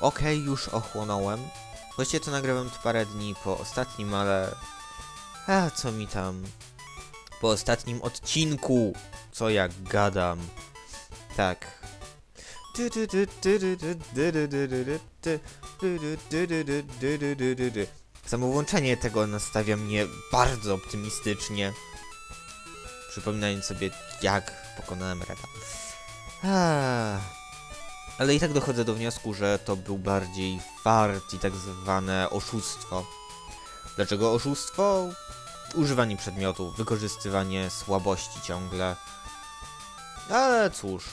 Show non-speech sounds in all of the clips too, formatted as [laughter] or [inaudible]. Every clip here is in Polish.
okej, już ochłonąłem. Właściwie to nagrywam parę dni po ostatnim, ale... A, co mi tam... Po ostatnim odcinku! Co jak gadam. Tak. Samo włączenie tego nastawia mnie bardzo optymistycznie. Przypominając sobie, jak pokonałem Reda. Ah. Ale i tak dochodzę do wniosku, że to był bardziej fart i tak zwane oszustwo. Dlaczego oszustwo? Używanie przedmiotów, wykorzystywanie słabości ciągle. Ale cóż,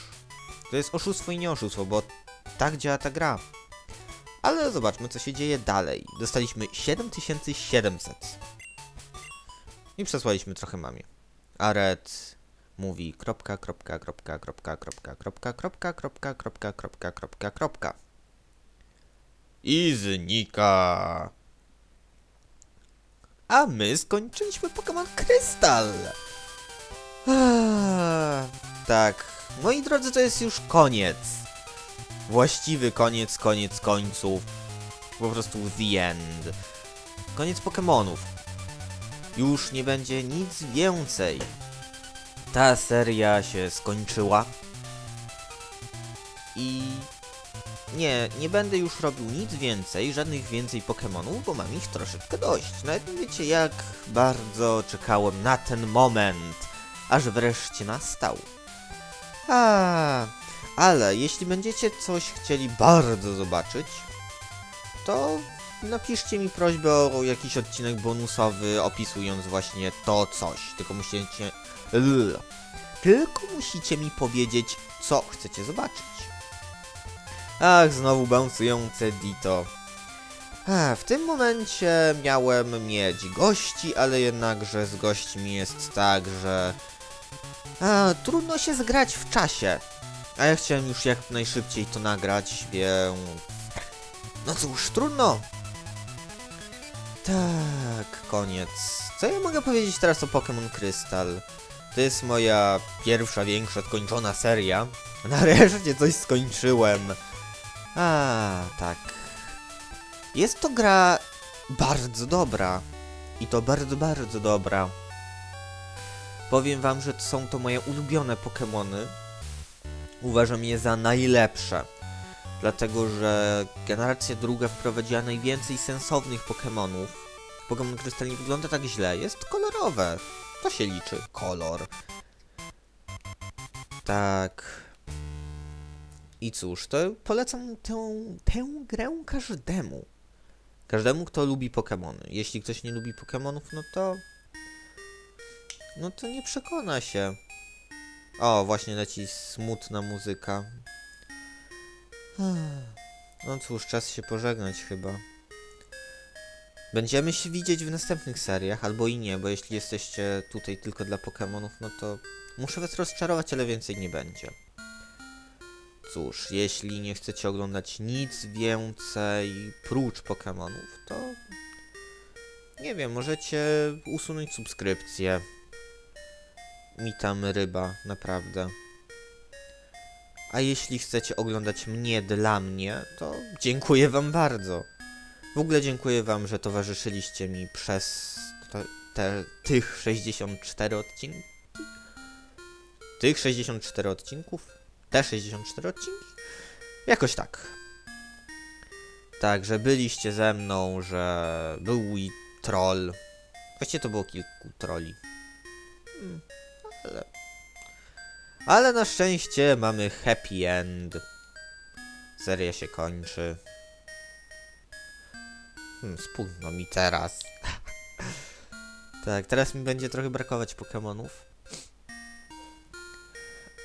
to jest oszustwo i nie oszustwo, bo tak działa ta gra. Ale zobaczmy, co się dzieje dalej. Dostaliśmy 7700. I przesłaliśmy trochę mamie. A Red mówi kropka, kropka, kropka, kropka, kropka, kropka, kropka, kropka, kropka, kropka, kropka, kropka. I znika. A my skończyliśmy Pokémon Krystal. Tak, moi drodzy, to jest już koniec. Właściwy koniec, koniec końców. Po prostu the end. Koniec Pokémonów. Już nie będzie nic więcej. Ta seria się skończyła. I nie, nie będę już robił nic więcej, żadnych więcej Pokémonów, bo mam ich troszeczkę dość. Nawet nie wiecie jak bardzo czekałem na ten moment, aż wreszcie nastał. A, ale jeśli będziecie coś chcieli bardzo zobaczyć, to napiszcie mi prośbę o jakiś odcinek bonusowy opisując właśnie to coś. Tylko musicie... L. Tylko musicie mi powiedzieć, co chcecie zobaczyć. Ach, znowu bouncujące Dito. W tym momencie miałem mieć gości, ale jednakże z gośćmi jest tak, że... A, trudno się zgrać w czasie. A ja chciałem już jak najszybciej to nagrać, więc... No cóż, trudno. Tak, koniec. Co ja mogę powiedzieć teraz o Pokémon Krystal? To jest moja pierwsza, większa, skończona seria. [laughs] Nareszcie coś skończyłem. A, tak. Jest to gra bardzo dobra. I to bardzo, bardzo dobra. Powiem wam, że są to moje ulubione Pokémony. Uważam je za najlepsze. Dlatego, że generacja druga wprowadziła najwięcej sensownych Pokémonów. Pokémon Krystal nie wygląda tak źle. Jest kolorowe. To się liczy. Kolor. Tak. I cóż, to polecam tę, tę grę każdemu. Każdemu, kto lubi Pokémony. Jeśli ktoś nie lubi Pokémonów, no to... No to nie przekona się. O, właśnie leci smutna muzyka. No cóż, czas się pożegnać chyba. Będziemy się widzieć w następnych seriach, albo i nie, bo jeśli jesteście tutaj tylko dla Pokémonów, no to muszę was rozczarować, ale więcej nie będzie. Cóż, jeśli nie chcecie oglądać nic więcej prócz Pokémonów, to nie wiem, możecie usunąć subskrypcję. Mi tam ryba, naprawdę. A jeśli chcecie oglądać mnie dla mnie, to dziękuję wam bardzo. W ogóle dziękuję wam, że towarzyszyliście mi przez te, te, tych 64 odcinki. Tych 64 odcinków? Te 64 odcinki? Jakoś tak. Tak, że byliście ze mną, że był i troll. Właściwie to było kilku trolli. Hmm, ale... Ale na szczęście mamy happy end. Seria się kończy. Hmm, spójno mi teraz. [laughs] tak, teraz mi będzie trochę brakować Pokémonów.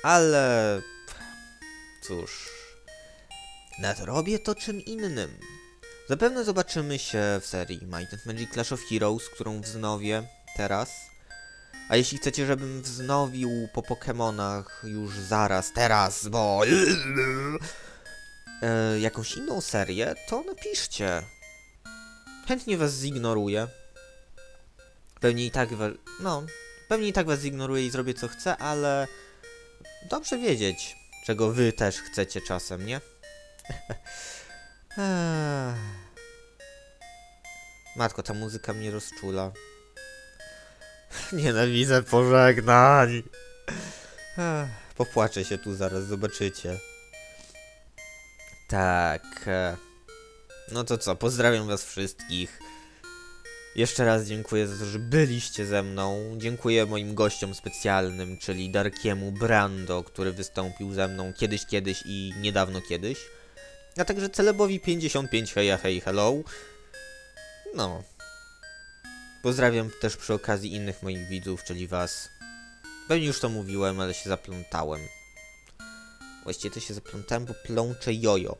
Ale... Cóż... Nadrobię to czym innym. Zapewne zobaczymy się w serii Might and Magic Clash of Heroes, którą wznowię teraz. A jeśli chcecie, żebym wznowił po Pokémonach już zaraz, teraz, bo... E, jakąś inną serię, to napiszcie. Chętnie was zignoruję. Pewnie i tak was... No, pewnie i tak was zignoruję i zrobię co chcę, ale... Dobrze wiedzieć, czego wy też chcecie czasem, nie? [laughs] Matko, ta muzyka mnie rozczula. Nienawidzę pożegnań. Popłaczę się tu zaraz, zobaczycie. Tak. e, No to co, pozdrawiam was wszystkich. Jeszcze raz dziękuję za to, że byliście ze mną. Dziękuję moim gościom specjalnym, czyli Darkiemu Brando, który wystąpił ze mną kiedyś, kiedyś i niedawno kiedyś. A także Celebowi 55 heja hej hello. No. Pozdrawiam też przy okazji innych moich widzów, czyli was. Pewnie już to mówiłem, ale się zaplątałem. Właściwie to się zaplątałem, bo plączę jojo.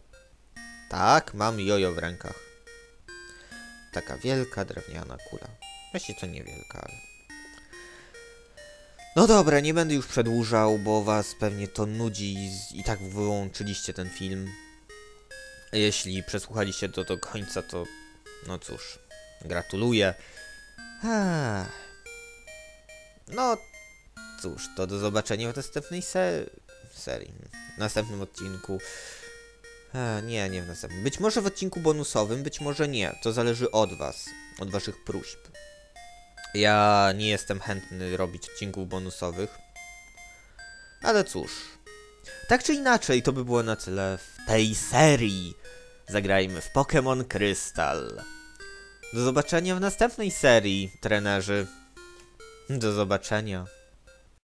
Tak, mam jojo w rękach. Taka wielka drewniana kula. Właściwie to niewielka, ale... No dobra, nie będę już przedłużał, bo was pewnie to nudzi i tak wyłączyliście ten film. Jeśli przesłuchaliście to do końca, to no cóż, gratuluję. Ech. No cóż, to do zobaczenia w następnej se serii, w następnym odcinku. E, nie, nie w następnym. Być może w odcinku bonusowym, być może nie. To zależy od was, od waszych próśb. Ja nie jestem chętny robić odcinków bonusowych. Ale cóż. Tak czy inaczej, to by było na tyle w tej serii. Zagrajmy w Pokémon Krystal. Do zobaczenia w następnej serii, trenerzy. Do zobaczenia.